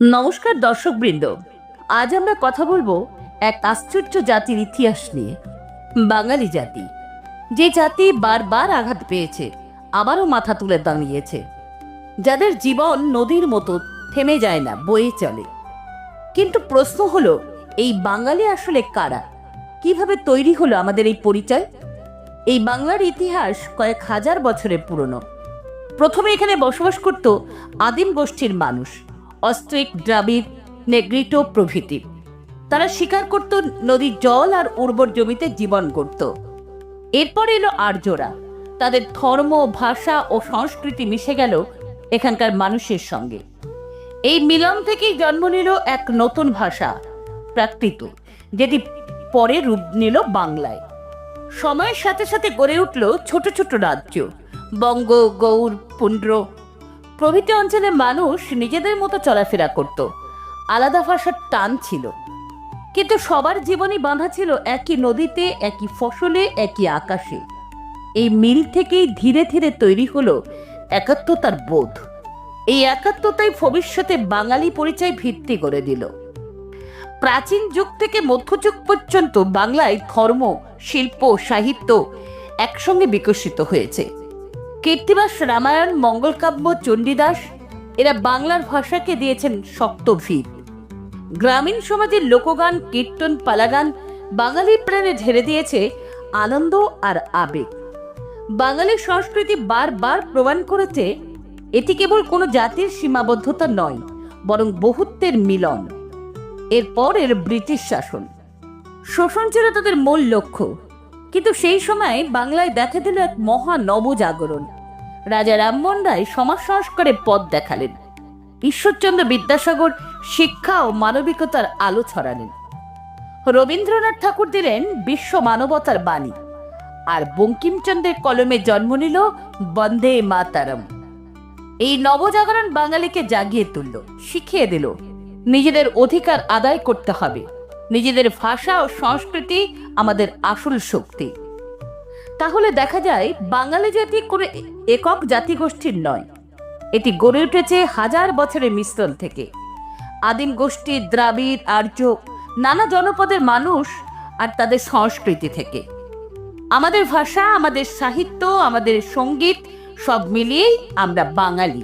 নমস্কার দর্শকবৃন্দ। আজ আমরা কথা বলব এক আশ্চর্য জাতির ইতিহাস নিয়ে, বাঙালি জাতি। যে জাতি বারবার আঘাত পেয়েছে, আবারও মাথা তুলে দাঁড়িয়েছে। যাদের জীবন নদীর মতো থেমে যায় না, বয়ে চলে। কিন্তু প্রশ্ন হলো, এই বাঙালি আসলে কারা? কীভাবে তৈরি হলো আমাদের এই পরিচয়? এই বাংলার ইতিহাস কয়েক হাজার বছরের পুরনো। প্রথমে এখানে বসবাস করত আদিম গোষ্ঠীর মানুষ। অস্ট্রিক দ্রাবিড় নেগ্রিটো প্রভৃতি। তারা শিকার করত নদীর জল আর উর্বর জমিতে জীবন করত এরপর এলো আর্যরা। তাদের ধর্ম, ভাষা ও সংস্কৃতি মিশে গেল এখানকার মানুষের সঙ্গে। এই মিলন থেকেই জন্ম নিল এক নতুন ভাষা, প্রাকৃত, যেটি পরে রূপ নিল বাংলায়। সময়ের সাথে সাথে গড়ে উঠল ছোট ছোট রাজ্য, বঙ্গ, গৌড়, পুন্ড্র প্রভৃতি অঞ্চলের মানুষ নিজেদের মতো চলাফেরা করত। আলাদা ভাষার টান ছিল। কিন্তু সবার জীবনই বাঁধা ছিল একই নদীতে, একই ফসলে, একই আকাশে। এই মিল থেকেই ধীরে ধীরে তৈরি হলো একাত্মতার বোধ। এই একাত্মতাই ভবিষ্যতে বাঙালি পরিচয় ভিত্তি করে দিল। প্রাচীন যুগ থেকে মধ্যযুগ পর্যন্ত বাংলায় ধর্ম, শিল্প, সাহিত্য একসঙ্গে বিকশিত হয়েছে। কীর্তিবাস রামায়ণ মঙ্গলকাব্য চণ্ডীদাস, এরা বাংলার ভাষাকে দিয়েছেন শক্ত ভিত। গ্রামীণ সমাজের লোকগান, কীর্তন, পালাগান বাঙালি প্রাণে ঢেলে দিয়েছে আনন্দ আর আবেগ। বাঙালি সংস্কৃতি বারবার প্রমাণ করেছে এটি কেবল কোনো জাতির সীমাবদ্ধতা নয়, বরং বহুত্বের মিলন। এরপর এর ব্রিটিশ শাসন। শোষণ ছিল তাদের মূল লক্ষ্য, কিন্তু সেই সময় বাংলায় দেখা দিল এক মহা নবজাগরণ রাজা রামমোহন রায় সমাজ সংস্কারের পথ দেখালেন। ঈশ্বরচন্দ্র বিদ্যাসাগর শিক্ষা ও মানবিকতার আলো ছড়ালেন। রবীন্দ্রনাথ ঠাকুর দিলেন বিশ্ব মানবতার বাণী। আর বঙ্কিমচন্দ্রের কলমে জন্ম নিল বন্দে মাতারম। এই নবজাগরণ বাঙালিকে জাগিয়ে তুলল, শিখিয়ে দিল। নিজেদের অধিকার আদায় করতে হবে। নিজেদের ভাষা ও সংস্কৃতি আমাদের আসল শক্তি। তাহলে দেখা যায় বাঙালি জাতি কোনো একক জাতিগোষ্ঠীর নয়। এটি গড়ে উঠেছে হাজার বছরের মিশ্রণ থেকে। আদিম গোষ্ঠী, দ্রাবিড়, আর্য, নানা জনপদের মানুষ আর তাদের সংস্কৃতি থেকে। আমাদের ভাষা, আমাদের সাহিত্য, আমাদের সংগীত সব মিলিয়েই আমরা বাঙালি।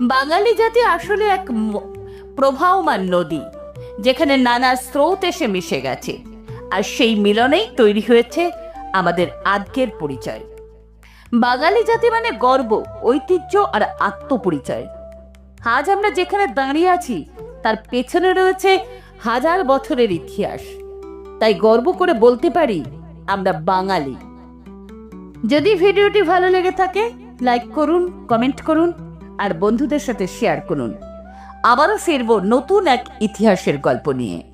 বাঙালি জাতি আসলে এক প্রবাহমান নদী, যেখানে নানা স্রোত এসে মিশে গেছে। আর সেই মিলনেই তৈরি হয়েছে আমাদের আজকের পরিচয়। বাঙালি জাতি মানে গর্ব, ঐতিহ্য আর আত্মপরিচয়। আজ আমরা যেখানে দাঁড়িয়ে আছি, তার পেছনে রয়েছে হাজার বছরের ইতিহাস। তাই গর্ব করে বলতে পারি, আমরা বাঙালি। যদি ভিডিওটি ভালো লেগে থাকে, লাইক করুন, কমেন্ট করুন, আর বন্ধুদের সাথে শেয়ার করুন। আবারও ফিরবো নতুন এক ইতিহাসের গল্প নিয়ে।